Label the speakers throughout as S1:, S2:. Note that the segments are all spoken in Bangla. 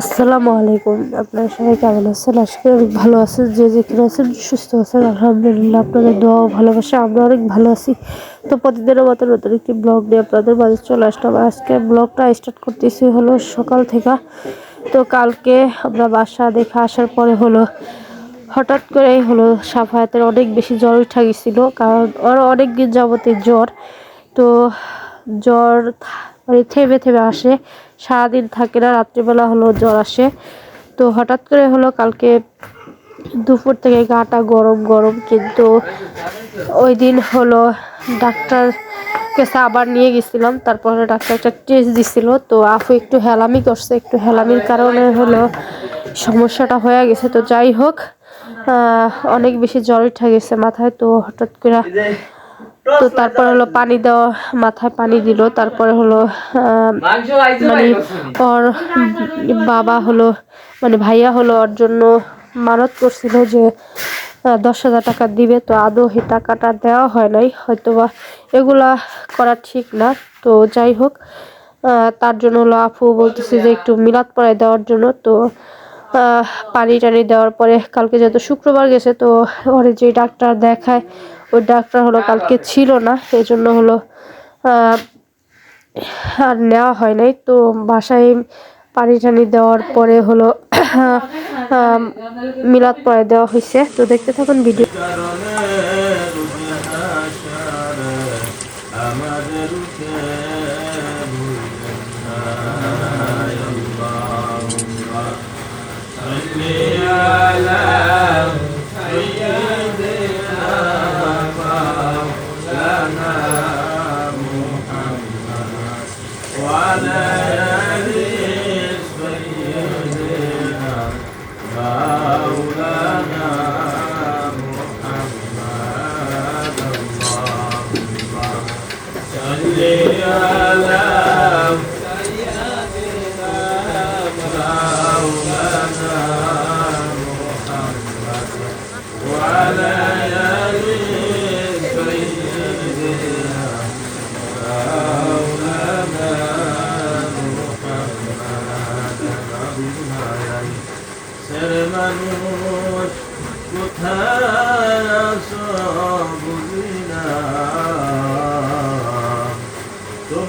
S1: আসসালামু আলাইকুম। আপনারা সবাই কেমন আছেন? আজকে অনেক ভালো আছেন। যে যেখানে আছেন, সুস্থ আছেন। আলহামদুলিল্লাহ, আপনাদের দোয়া ভালোবাসা, আমরা অনেক ভালো আছি। তো প্রতিদিনের মতো নতুন একটি ব্লগ নিয়ে আপনাদের মাঝে চলে আসলাম। আজকে ব্লগটা স্টার্ট করতেছি হলো সকাল থেকে। তো কালকে আমরা বাসা দেখে আসার পরে হলো, হঠাৎ করেই হলো সাফায়াতের অনেক বেশি জ্বর উঠা গেছিল। কারণ অনেক দিন যাবতীয় জ্বর। তো জ্বর থেমে থেমে আসে। সারাদিন থাকে না, রাত্রিবেলা হলো জ্বর আসে। তো হঠাৎ করে হলো কালকে দুপুর থেকে গাটা গরম গরম। কিন্তু ওই দিন হলো ডাক্তার কাছে আবার নিয়ে গেছিলাম। তারপরে ডাক্তার একটা টেস্ট দিছিল। তো আফু একটু হেলামি করছে। একটু হেলামির কারণে হলো সমস্যাটা হয়ে গেছে। তো যাই হোক অনেক বেশি জ্বর উঠে গেছে মাথায়। তো হঠাৎ করে তো তারপর হলো পানি দেওয়া মাথায় পানি দিল তারপরে হলো মানে ওর বাবা হলো মানে ভাইয়া হলো ওর জন্য মানত করছিল যে দশ হাজার টাকা দিবে তো আদৌ এই টাকাটা দেওয়া হয় নাই হয়তোবা এগুলা করা ঠিক না তো যাই হোক তার জন্য হলো আফু বলতেছে যে একটু মিলাদ পড়ায় দেওয়ার জন্য তো পানি টানি দেওয়ার পরে কালকে যেহেতু শুক্রবার গেছে তো ওরে যে ডাক্তার দেখায় ওই ডাক্তার হলো কালকে ছিল না এই জন্য হলো আর নেওয়া হয় নাই। তো বাসায় পানি টানি দেওয়ার পরে হলো মিলাদ পরে দেওয়া হয়েছে তো দেখতে থাকুন ভিডিও।
S2: Father.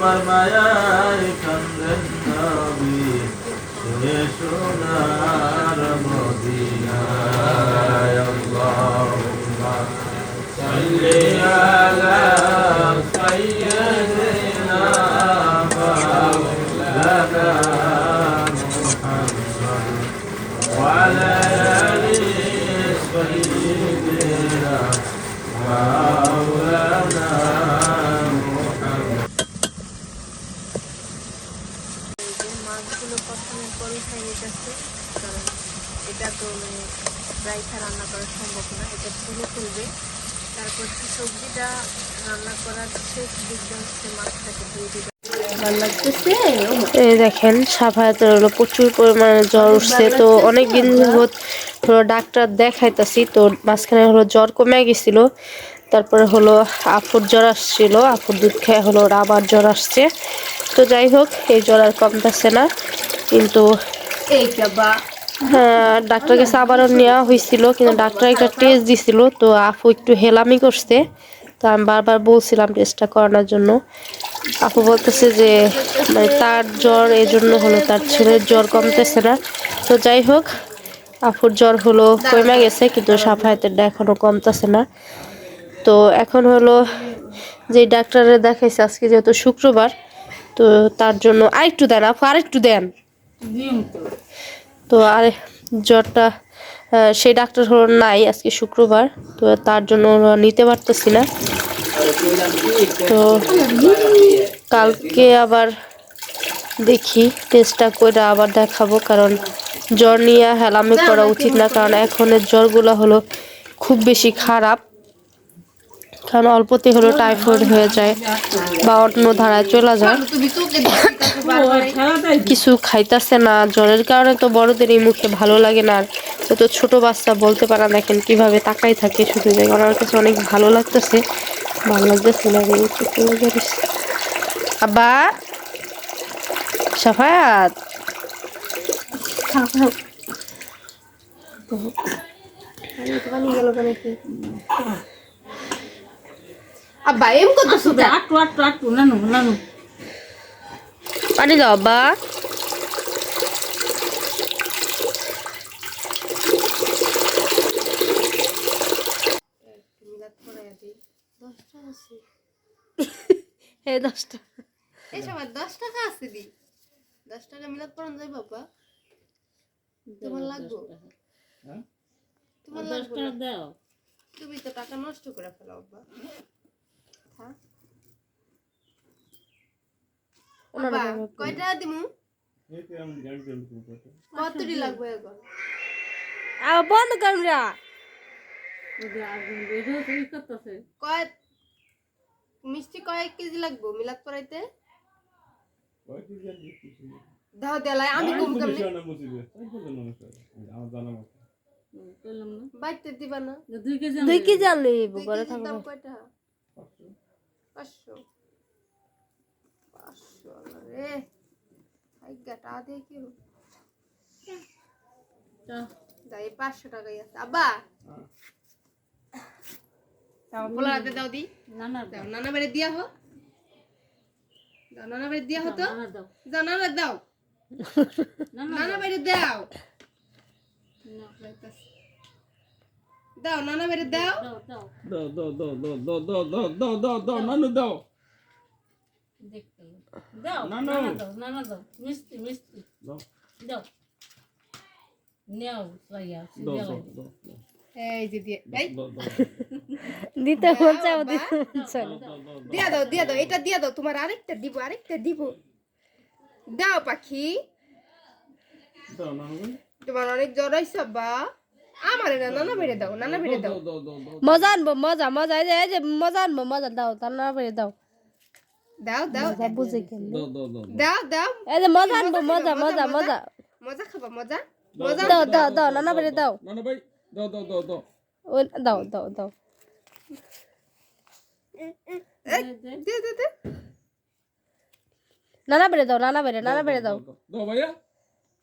S2: তোমার মায়ায় কান্দেন নবী শুনে সোনার মদিনায়। আল্লাহুম্মা সাল্লি আলা
S3: যাচ্ছে কারণ এটা তো মানে রান্না করা সম্ভব না এটা তুলে তুলবে। তারপর সবজিটা রান্না করার শেষ দিকটা হচ্ছে মাছটাকে দিয়ে দিবে।
S1: এই দেখেন সাফায়াতের হলো প্রচুর পরিমাণে জ্বর উঠছে। তো অনেক দিন হলো ডাক্তার দেখাইতাছি তো মাঝখানে হলো জ্বর কমে গেছিল। তারপরে হলো আফুর জ্বর আসছিল আফুর দুধ খেয়ে হলো আবার জ্বর আসছে। তো যাই হোক এই জ্বর আর কমতেছে না। কিন্তু হ্যাঁ ডাক্তার কাছে নেওয়া হয়েছিল কিন্তু ডাক্তার একটা টেস্ট দিছিল, তো আফু একটু হেলামি করছে। তো আমি বারবার বলছিলাম টেস্টটা করানোর জন্য। আপু বলতেছে যে মানে তার জ্বর এই জন্য হলো, তার ছেলের জ্বর কমতেছে না। তো যাই হোক আফুর জ্বর হলো কমে গেছে, কিন্তু সাফায়াতেরটা এখনও কমতেছে না। তো এখন হলো যে ডাক্তারে দেখাইছে, আজকে যেহেতু শুক্রবার, তো তার জন্য আরেকটু দেন, আপু আরেকটু দেন। তো আর, জ্বরটা সেই ডাক্তার হলো নাই আজকে শুক্রবার, তো তার জন্য নিতে পারতেছি না। তো কালকে আবার দেখি টেস্টটা করে আবার দেখাবো, কারণ জ্বর নিয়ে হেলামি করা উচিত না, কারণ এখনের জ্বরগুলো হলো খুব বেশি খারাপ। কারণ অল্পতে হলো টাইফয়েড হয়ে যায় বা অন্য ধারায় চলে যায়। কিছু খাইতেছে না জ্বরের কারণে তো বড়দের এই মুখে ভালো লাগে না। আর তো ছোট বাচ্চা বলতে পারা দেখেন কীভাবে তাকাই থাকে শুধু। যায় আমার কাছে অনেক ভালো লাগতেছে। ভালো লাগতেছে না আব্বা! সাফায়াত!
S3: পানি গেল কেন কি আব্বা এম কত সুদা
S4: আটু আটু আটু নানু নানু।
S1: পানি দাও আব্বা।
S3: দশটা আছে
S1: এই দশটা।
S3: এই সময় দশ টাকা আছে দি। দশ টাকা মিলাদ পড়ান যায় বাবা। তোমার লাগবো? তোমার
S4: দশ টাকা দাও।
S3: তুমি তো টাকা নষ্ট করে ফেলো বাবা থাক।
S1: ওনারা
S3: বাবা,
S1: দেবে।
S3: কয় টাকা দিমু? কতটি লাগবে এখন?
S1: আবার বন্ধ করুন রা।
S3: কয় মিষ্টি কয়েক কেজি লাগবো মিলাদ পড়াইতে দাও দেলাই আমি কম বাইতে দিবা না।
S4: দুই কেজি
S1: দুই কি জানলে ঘরে
S3: কয়টা? পাঁচশো। পাঁচশো রে। হাইগা টা দিয়ে কি? দাই পাঁচশো টাকাই আছে। আব্বা! বলা হাতে দাও দি।
S4: না না
S3: দাও। নানা বাড়ি দিয়া হো দাও নানা বাড়ি দিয়া হতো
S4: না দাও
S3: নানা দাও
S4: না না
S3: নানা বাড়ি দাও। দাও নানা বাড়ি দাও
S4: দাও দাও
S2: দাও দাও দাও দাও দাও দাও দাও দাও দাও নানু দাও
S4: দাও
S2: না,
S4: না
S2: না।
S4: না দাও না না দাও মিষ্টি মিষ্টি
S2: দাও
S4: দাও নেও সাইয়া
S2: দাও দাও দাও
S3: এই যে দিয়ে এই
S2: দাও দাও
S1: দিতে মন দিতে মন
S3: দিয়া দাও দিয়া দাও এটা দিয়া দাও তোমার আরেকটা দিব আরেকটা দিব দাও পাখি
S2: দাও নানু
S3: তোমার অনেক জ্বর হয়েছে বা আমার না নানা বেড়ে দাও নানা বেড়ে দাও
S1: মজা আনব মজা মজা এই যে এই যে মজা আনব মজা দাও তার না পেরে দাও
S3: দাও দাও
S1: বুঝে কেন
S2: দাও দাও দাও
S3: দাও দাও
S1: এই যে মজা আনব মজা মজা মজা
S3: মজা খাবা মজা মজা
S1: দাও দাও দাও নানা পেরে দাও
S2: নানু ভাই দাও দাও দাও দাও
S1: ওই দাও দাও দাও
S3: দে দে দে
S1: নানা পেরে দাও নানা পেরে নানা পেরে দাও
S2: দাও ভাইয়া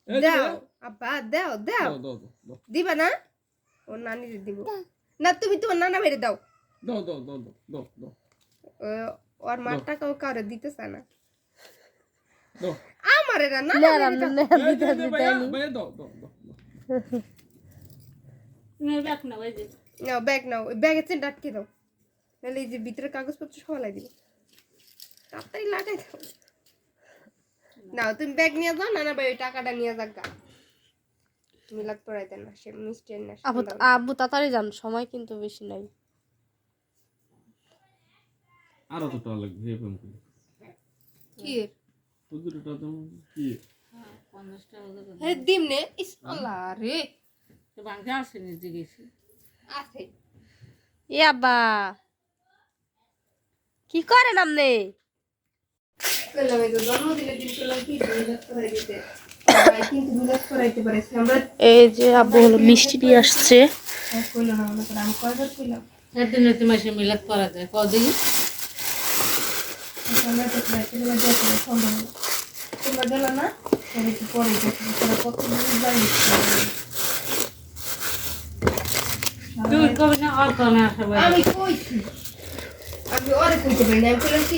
S3: দাও। আব্বা দাও দাও
S2: দাও দাও দাও
S3: দিবা না ও নানি দিব। না তুমি তোমার নানা বেড়ে দাও।
S2: দাও দাও দাও দাও দাও
S3: ও, ওর মার টাকাও কারও দিতেছে না।
S2: দাও।
S3: আমারে না না
S1: না না না দিতে দিতে
S2: দাও দাও দাও দাও।
S4: তুমি দেখ না ওই যে।
S3: নাও ব্যাগ নাও ওই ব্যাগের চেন আটকে দাও। নাহলে এই যে ভিতরে কাগজপত্র সবাই দিবে। তাড়াতাড়ি লাগাই দাও। নাও তুমি ব্যাগ নিয়ে যাও নানা ভাই ওই টাকাটা নিয়ে যাক গা। মিলাদ না সে মিষ্টি না
S1: আবু আবু তাড়াতাড়ি যান সময় কিন্তু বেশি নাই।
S2: আরও তো টাকা লাগবে
S3: কি?
S2: তোদের টাকা দাও কি?
S4: পঞ্চাশ টাকা করে
S3: হে দিম নে ইস আল্লাহ রে।
S4: তো বাংলা আসেনি জিজ্ঞেসি?
S3: আছে।
S1: এ আব্বা কি করেন আপনি
S3: জন্মদিনের দিন করলাম কি?
S1: এই যে আব্বু হলো মিষ্টি নিয়ে আসছে।
S3: আমি কইছি আমি ওরে কইতে পারি না আমি
S2: বলেছি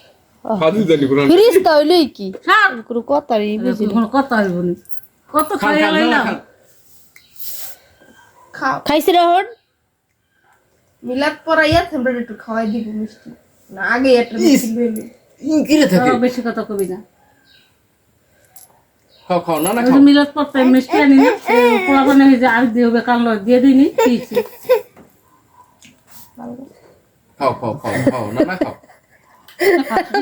S1: ফিরিস্তা হইলেই কি? কোনো কথা নেই বুঝলি
S4: কোনো কথা হইব না কত
S2: খাই
S4: লাইলাম।
S1: খাইছি রহন
S3: মিলাদ পরাইয়া আমরা একটু খাওয়াই দিব মিষ্টি। না আগে একটা মিষ্টি লইলে
S2: কিরে থাকে।
S4: বেশি কথা কবি না।
S2: খাও খাও না না খাও।
S4: মিলাদ পড়তে
S2: খাও না খাও।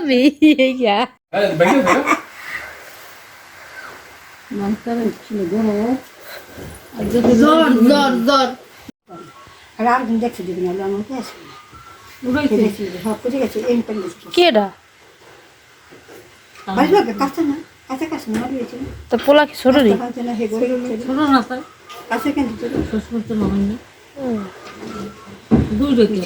S2: Meia.
S4: Zor, zor, zor.
S5: আর দিন দেখছি দিবি না আমার
S4: কে
S5: আছে? সব করে গেছে এম পেন
S1: কেডা
S5: ভালো লাগে কাছে না কাছে কাছে না দিয়েছি।
S1: তো পোলা কি ছোট
S5: রে?
S4: ছোট না তাই
S5: কাছে কেন ছোট
S4: শ্বশুর তো নয় না। দুই রে
S5: কি?